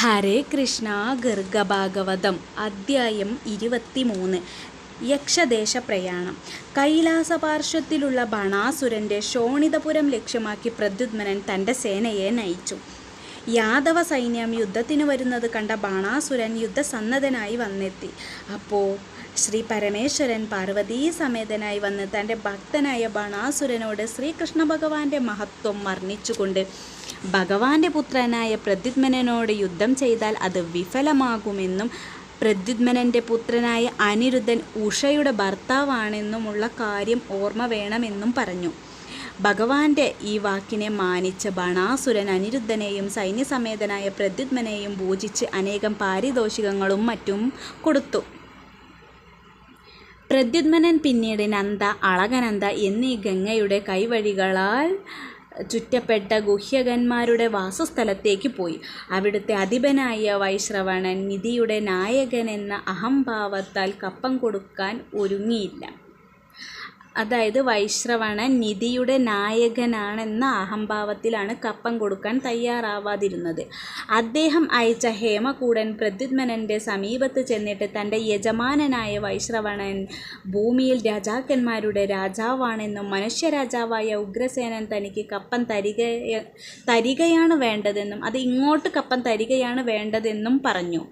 ഹരേ കൃഷ്ണ ഗർഗഭാഗവതം അദ്ധ്യായം ഇരുപത്തിമൂന്ന്. യക്ഷദേശ പ്രയാണം കൈലാസപാർശ്വത്തിലുള്ള ബണാസുരന്റെ ശോണിതപുരം ലക്ഷ്യമാക്കി പ്രദ്യുത്മനൻ തന്റെ സേനയെ നയിച്ചു. യാദവ സൈന്യം യുദ്ധത്തിന് വരുന്നത് കണ്ട ബാണാസുരൻ യുദ്ധസന്നദ്ധനായി വന്നെത്തി. അപ്പോൾ ശ്രീ പരമേശ്വരൻ പാർവതീ സമേതനായി വന്ന് തന്റെ ഭക്തനായ ബാണാസുരനോട് ശ്രീകൃഷ്ണ ഭഗവാന്റെ മഹത്വം വർണിച്ചുകൊണ്ട് ഭഗവാന്റെ പുത്രനായ പ്രദ്യുത്മനോട് യുദ്ധം ചെയ്താൽ അത് വിഫലമാകുമെന്നും പ്രദ്യുത്മനന്റെ പുത്രനായ അനിരുദ്ധൻ ഉഷയുടെ ഭർത്താവാണെന്നുമുള്ള കാര്യം ഓർമ്മ വേണമെന്നും പറഞ്ഞു. ഭഗവാന്റെ ഈ വാക്കിനെ മാനിച്ച ബണാസുരൻ അനിരുദ്ധനെയും സൈന്യസമേതനായ പ്രദ്യുത്മനെയും പൂജിച്ച് അനേകം പാരിതോഷികങ്ങളും മറ്റും കൊടുത്തു. പ്രദ്യുത്മനൻ പിന്നീട് നന്ദ അളകനന്ദ എന്നീ ഗംഗയുടെ കൈവഴികളാൽ ചുറ്റപ്പെട്ട ഗുഹ്യകന്മാരുടെ വാസസ്ഥലത്തേക്ക് പോയി. അവിടുത്തെ അധിപനായ വൈശ്രവണൻ നിധിയുടെ നായകൻ എന്ന അഹംഭാവത്താൽ കപ്പം കൊടുക്കാൻ ഒരുങ്ങിയില്ല. അതായത് വൈശ്രവണൻ നിധിയുടെ നായകനാണെന്ന അഹംഭാവത്തിലാണ് കപ്പം കൊടുക്കാൻ തയ്യാറാവാതിരുന്നത്. അദ്ദേഹം അയച്ച ഹേമകൂടൻ പ്രദ്യുത്മനന്റെ സമീപത്ത് ചെന്നിട്ട് തന്റെ യജമാനനായ വൈശ്രവണൻ ഭൂമിയിൽ രാജാക്കന്മാരുടെ രാജാവാണെന്നും മനുഷ്യരാജാവായ ഉഗ്രസേനൻ തനിക്ക് കപ്പം തരിക തരികയാണ് വേണ്ടതെന്നും അത് ഇങ്ങോട്ട് കപ്പം തരികയാണ് വേണ്ടതെന്നും പറഞ്ഞു.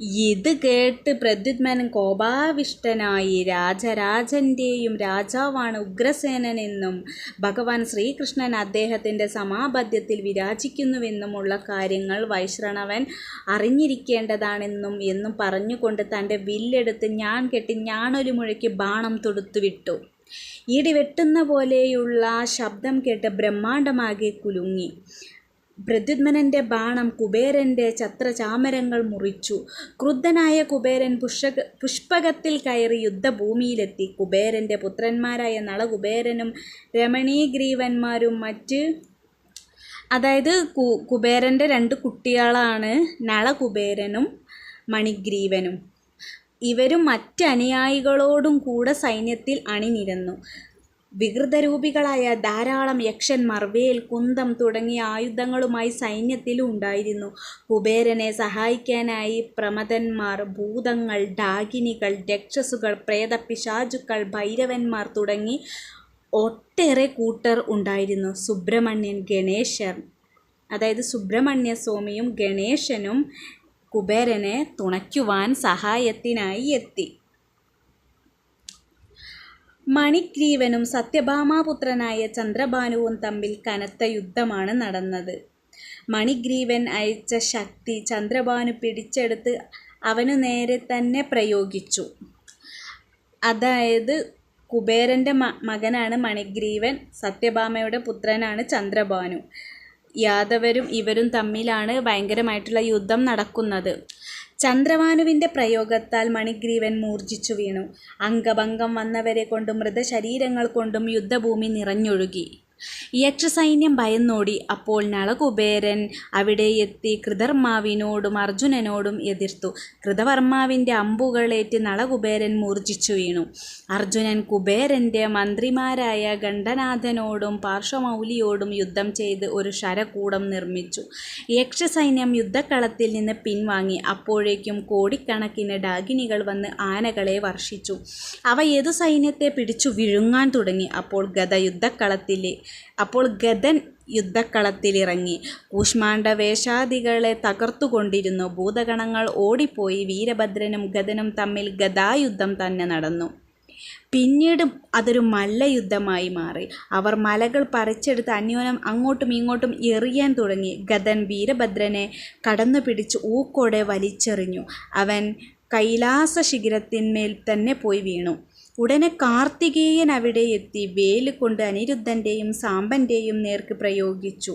ഇത് കേട്ട് പ്രദ്യുത്മൻ കോപാവിഷ്ടനായി രാജരാജന്റെയും രാജാവാണ് ഉഗ്രസേനനെന്നും ഭഗവാൻ ശ്രീകൃഷ്ണൻ അദ്ദേഹത്തിന്റെ സമാപദ്യത്തിൽ വിരാജിക്കുന്നുവെന്നുമുള്ള കാര്യങ്ങൾ വൈശ്രണവൻ അറിഞ്ഞിരിക്കേണ്ടതാണെന്നും എന്നും പറഞ്ഞുകൊണ്ട് തന്റെ വില്ലെടുത്ത് ഞാൻ കെട്ടി ഞാനൊരു മുഴയ്ക്ക് ബാണം തൊടുത്തുവിട്ടു. ഇടി വെട്ടുന്ന പോലെയുള്ള ശബ്ദം കേട്ട് ബ്രഹ്മാണ്ടമാകെ കുലുങ്ങി. പ്രദ്യുത്മനന്റെ ബാണം കുബേരന്റെ ഛത്രചാമരങ്ങൾ മുറിച്ചു. ക്രുദ്ധനായ കുബേരൻ പുഷ്പക പുഷ്പകത്തിൽ കയറി യുദ്ധഭൂമിയിലെത്തി. കുബേരന്റെ പുത്രന്മാരായ നളകുബേരനും രമണീഗ്രീവന്മാരും മറ്റ് അതായത് കു കുബേരന്റെ രണ്ട് കുട്ടികളാണ് നളകുബേരനും മണിഗ്രീവനും. ഇവരും മറ്റ് അനുയായികളോടും കൂടെ സൈന്യത്തിൽ അണിനിരന്നു. വികൃതരൂപികളായ ധാരാളം യക്ഷന്മാർ വേൽ കുന്തം തുടങ്ങിയ ആയുധങ്ങളുമായി സൈന്യത്തിലും ഉണ്ടായിരുന്നു. കുബേരനെ സഹായിക്കാനായി പ്രമദന്മാർ ഭൂതങ്ങൾ ഡാകിനികൾ രക്ഷസുകൾ പ്രേതപിശാചുക്കൾ ഭൈരവന്മാർ തുടങ്ങി ഒട്ടേറെ കൂട്ടർ ഉണ്ടായിരുന്നു. സുബ്രഹ്മണ്യൻ ഗണേശർ അതായത് സുബ്രഹ്മണ്യ സ്വാമിയും ഗണേശനും കുബേരനെ തുണയ്ക്കുവാൻ സഹായത്തിനായി എത്തി. മണിഗ്രീവനും സത്യഭാമാപുത്രനായ ചന്ദ്രഭാനുവും തമ്മിൽ കനത്ത യുദ്ധമാണ് നടന്നത്. മണിഗ്രീവൻ അയച്ച ശക്തി ചന്ദ്രഭാനു പിടിച്ചെടുത്ത് അവനു നേരെ തന്നെ പ്രയോഗിച്ചു. അതായത് കുബേരന്റെ മകനാണ് മണിഗ്രീവൻ സത്യഭാമയുടെ പുത്രനാണ് ചന്ദ്രഭാനു. യാദവരും ഇവരും തമ്മിലാണ് ഭയങ്കരമായിട്ടുള്ള യുദ്ധം നടക്കുന്നത്. ചന്ദ്രഭാനുവിന്റെ പ്രയോഗത്താൽ മണിഗ്രീവൻ മൂർജിച്ചു വീണു. അംഗഭംഗം വന്നവരെ കൊണ്ടും മൃതശരീരങ്ങൾ കൊണ്ടും യുദ്ധഭൂമി നിറഞ്ഞൊഴുകി. യക്ഷസൈന്യം ഭയന്നോടി അപ്പോൾ നളകുബേരൻ അവിടെ എത്തി കൃതർമാവിനോടും അർജുനനോടും എതിർത്തു. കൃതവർമാവിന്റെ അമ്പുകളേറ്റ് നളകുബേരൻ മൂർജിച്ചു വീണു. അർജുനൻ കുബേരന്റെ മന്ത്രിമാരായ ഗണ്ഡനാഥനോടും പാർശ്വമൗലിയോടും യുദ്ധം ചെയ്ത് ഒരു ശരകൂടം നിർമ്മിച്ചു. യക്ഷസൈന്യം യുദ്ധക്കളത്തിൽ നിന്ന് പിൻവാങ്ങി. അപ്പോഴേക്കും കോടിക്കണക്കിന് ഡാഗിനികൾ വന്ന് ആനകളെ വർഷിച്ചു. അവ ഏതു സൈന്യത്തെ പിടിച്ചു വിഴുങ്ങാൻ തുടങ്ങി. അപ്പോൾ ഗത യുദ്ധക്കളത്തിലെ അപ്പോൾ ഗതൻ യുദ്ധക്കളത്തിലിറങ്ങി. കൂഷ്മാണ്ഡ വേഷാദികളെ തകർത്തുകൊണ്ടിരുന്നു. ഭൂതഗണങ്ങൾ ഓടിപ്പോയി. വീരഭദ്രനും ഗതനും തമ്മിൽ ഗതായുദ്ധം തന്നെ നടന്നു. പിന്നീട് അതൊരു മല്ലയുദ്ധമായി മാറി. അവർ മലകൾ പറിച്ചെടുത്ത് അന്യോന്യം അങ്ങോട്ടും ഇങ്ങോട്ടും എറിയാൻ തുടങ്ങി. ഗതൻ വീരഭദ്രനെ കടന്നു പിടിച്ച് ഊക്കോടെ വലിച്ചെറിഞ്ഞു. അവൻ കൈലാസ ശിഖരത്തിന്മേൽ തന്നെ പോയി വീണു. ഉടനെ കാർത്തികേയൻ അവിടെ എത്തി വേൽ കൊണ്ട് അനിരുദ്ധന്റെയും സാമ്പന്റെയും നേർക്ക് പ്രയോഗിച്ചു.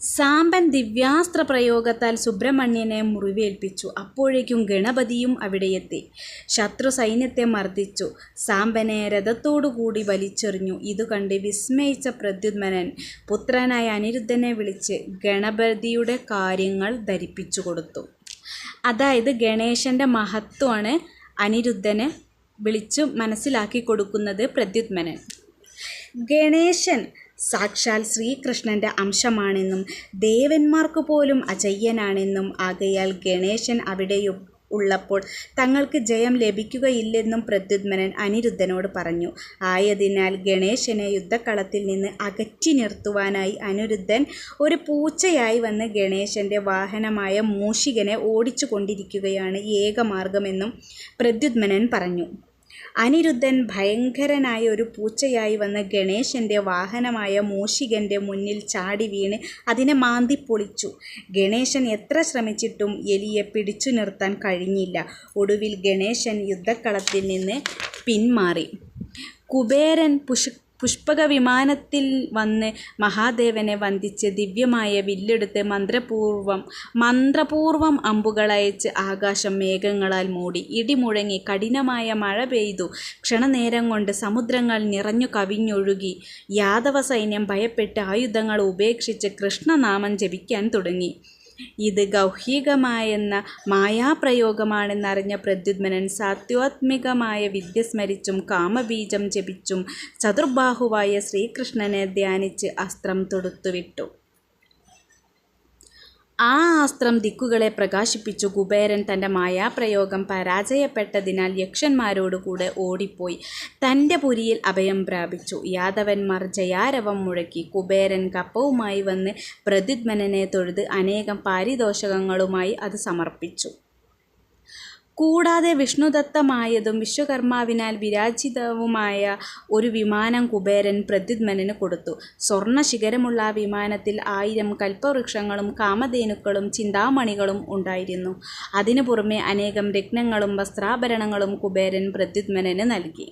സാമ്പൻ ദിവ്യാസ്ത്ര പ്രയോഗത്താൽ സുബ്രഹ്മണ്യനെ മുറിവേൽപ്പിച്ചു. അപ്പോഴേക്കും ഗണപതിയും അവിടെയെത്തി ശത്രു സൈന്യത്തെ മർദ്ദിച്ചു. സാമ്പനെ രഥത്തോടുകൂടി വലിച്ചെറിഞ്ഞു. ഇത് കണ്ട് വിസ്മയിച്ച പ്രദ്യുത്മനൻ പുത്രനായ അനിരുദ്ധനെ വിളിച്ച് ഗണപതിയുടെ കാര്യങ്ങൾ ധരിപ്പിച്ചു കൊടുത്തു. അതായത് ഗണേശന്റെ മഹത്വമാണ് അനിരുദ്ധന് വിളിച്ചു മനസ്സിലാക്കി കൊടുക്കുന്നത് പ്രദ്യുത്മനൻ ഗണേശൻ സാക്ഷാൽ ശ്രീകൃഷ്ണന്റെ അംശമാണെന്നും ദേവന്മാർക്ക് പോലും അജയ്യനാണെന്നും ആകയാൽ ഗണേശൻ അവിടെ ഉള്ളപ്പോൾ തങ്ങൾക്ക് ജയം ലഭിക്കുകയില്ലെന്നും പ്രദ്യുത്മനൻ അനിരുദ്ധനോട് പറഞ്ഞു. ആയതിനാൽ ഗണേശനെ യുദ്ധക്കളത്തിൽ നിന്ന് അകറ്റി നിർത്തുവാനായി അനിരുദ്ധൻ ഒരു പൂച്ചയായി വന്ന് ഗണേശന്റെ വാഹനമായ മൂഷികനെ ഓടിച്ചു കൊണ്ടിരിക്കുകയാണ് ഏകമാർഗമെന്നും പ്രദ്യുത്മനൻ പറഞ്ഞു. അനിരുദ്ധൻ ഭയങ്കരനായ ഒരു പൂച്ചയായി വന്ന ഗണേശന്റെ വാഹനമായ മൂഷികന്റെ മുന്നിൽ ചാടി വീണ് അതിനെ മാന്തിപ്പൊളിച്ചു. ഗണേശൻ എത്ര ശ്രമിച്ചിട്ടും എലിയെ പിടിച്ചു നിർത്താൻ കഴിഞ്ഞില്ല. ഒടുവിൽ ഗണേശൻ യുദ്ധക്കളത്തിൽ നിന്ന് പിന്മാറി. കുബേരൻ പുഷ്പകവിമാനത്തിൽ വന്ന് മഹാദേവനെ വന്ദിച്ച് ദിവ്യമായ വില്ലെടുത്ത് മന്ത്രപൂർവം മന്ത്രപൂർവം അമ്പുകളയച്ച് ആകാശം മേഘങ്ങളാൽ മൂടി. ഇടിമുഴങ്ങി കഠിനമായ മഴ പെയ്തു. ക്ഷണനേരം കൊണ്ട് സമുദ്രങ്ങൾ നിറഞ്ഞു കവിഞ്ഞൊഴുകി. യാദവ സൈന്യം ഭയപ്പെട്ട് ആയുധങ്ങൾ ഉപേക്ഷിച്ച് കൃഷ്ണനാമം ജപിക്കാൻ തുടങ്ങി. ഇത് ഗൗഹീകമായെന്ന മായാപ്രയോഗമാണെന്നറിഞ്ഞ പ്രദ്യുത്മനൻ സാത്വാത്മികമായ വിദ്യ സ്മരിച്ചും കാമബീജം ജപിച്ചും ചതുർബാഹുവായ ശ്രീകൃഷ്ണനെ ധ്യാനിച്ച് അസ്ത്രം തൊടുത്തുവിട്ടു. ആ അസ്ത്രം ദിക്കുകളെ പ്രകാശിപ്പിച്ചു. കുബേരൻ തന്റെ മായാപ്രയോഗം പരാജയപ്പെട്ടതിനാൽ യക്ഷന്മാരോടുകൂടെ ഓടിപ്പോയി തന്റെ പുരിയിൽ അഭയം പ്രാപിച്ചു. യാദവന്മാർ ജയാരവം മുഴക്കി. കുബേരൻ കപ്പവുമായി വന്ന് പ്രദ്യുമ്നനെ തൊഴുത് അനേകം പാരിതോഷകങ്ങളുമായി അത് സമർപ്പിച്ചു. കൂടാതെ വിഷ്ണുദത്തമായതും വിശ്വകർമാവിനാൽ വിരാജിതവുമായ ഒരു വിമാനം കുബേരൻ പ്രദ്യുത്മനന് കൊടുത്തു. സ്വർണശിഖരമുള്ള ആ വിമാനത്തിൽ ആയിരം കൽപ്പവൃക്ഷങ്ങളും കാമധേനുക്കളും ചിന്താമണികളും ഉണ്ടായിരുന്നു. അതിനു പുറമെ അനേകം രത്നങ്ങളും വസ്ത്രാഭരണങ്ങളും കുബേരൻ പ്രദ്യുത്മനന് നൽകി.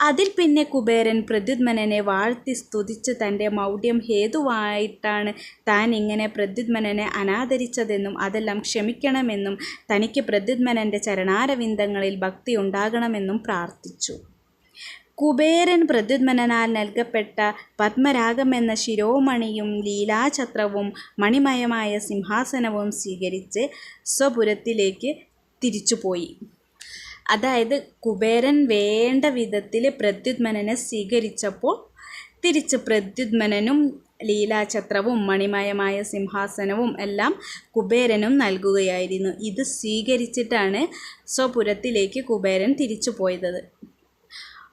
അതിൽ പിന്നെ കുബേരൻ പ്രദ്യുത്മനനെ വാഴ്ത്തി സ്തുതിച്ച് തന്റെ മൗഢ്യം ഹേതുവായിട്ടാണ് താൻ ഇങ്ങനെ പ്രദ്യുത്മനനെ അനാദരിച്ചതെന്നും അതെല്ലാം ക്ഷമിക്കണമെന്നും തനിക്ക് പ്രദ്യുത്മനന്റെ ചരണാരവിന്ദങ്ങളിൽ ഭക്തി ഉണ്ടാകണമെന്നും പ്രാർത്ഥിച്ചു. കുബേരൻ പ്രദ്യുത്മനാൽ നൽകപ്പെട്ട പത്മരാഗം എന്ന ശിരോമണിയും ലീലാചത്രവും മണിമയമായ സിംഹാസനവും സ്വീകരിച്ച് സ്വപുരത്തിലേക്ക് തിരിച്ചുപോയി. അതായത് കുബേരൻ വേണ്ട വിധത്തിൽ പ്രത്യുത്മനനെ സ്വീകരിച്ചപ്പോൾ തിരിച്ച് പ്രത്യുത്മനനും ലീലാചക്രവും മണിമയമായ സിംഹാസനവും എല്ലാം കുബേരനും നൽകുകയായിരുന്നു. ഇത് സ്വീകരിച്ചിട്ടാണ് സ്വപുരത്തിലേക്ക് കുബേരൻ തിരിച്ചുപോയത്.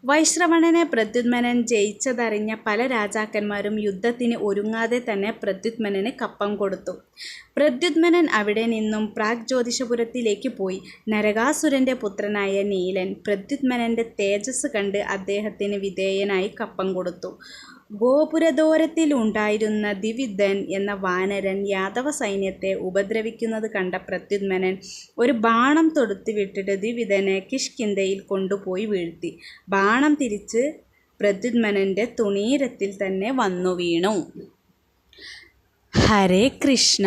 വൈശ്രവണനെ പ്രദ്യുത്മനൻ ജയിച്ചതറിഞ്ഞ പല രാജാക്കന്മാരും യുദ്ധത്തിന് ഒരുങ്ങാതെ തന്നെ പ്രദ്യുത്മനന് കപ്പം കൊടുത്തു. പ്രദ്യുത്മനൻ അവിടെ നിന്നും പ്രാഗ് ജ്യോതിഷപുരത്തിലേക്ക് പോയി. നരകാസുരന്റെ പുത്രനായ നീലൻ പ്രദ്യുത്മനന്റെ തേജസ് കണ്ട് അദ്ദേഹത്തിന് വിധേയനായി കപ്പം കൊടുത്തു. ഗോപുരദ്വാരത്തിലുണ്ടായിരുന്ന ദിവിദൻ എന്ന വാനരൻ യാദവ സൈന്യത്തെ ഉപദ്രവിക്കുന്നത് കണ്ട പ്രദ്യുമ്നൻ ഒരു ബാണം തൊടുത്തുവിട്ടിട്ട് ദിവിദനെ കിഷ്കിന്ധയിൽ കൊണ്ടുപോയി വീഴ്ത്തി. ബാണം തിരിച്ച് പ്രദ്യുമ്നന്റെ തുണീരത്തിൽ തന്നെ വന്നു വീണു ഹരേ കൃഷ്ണ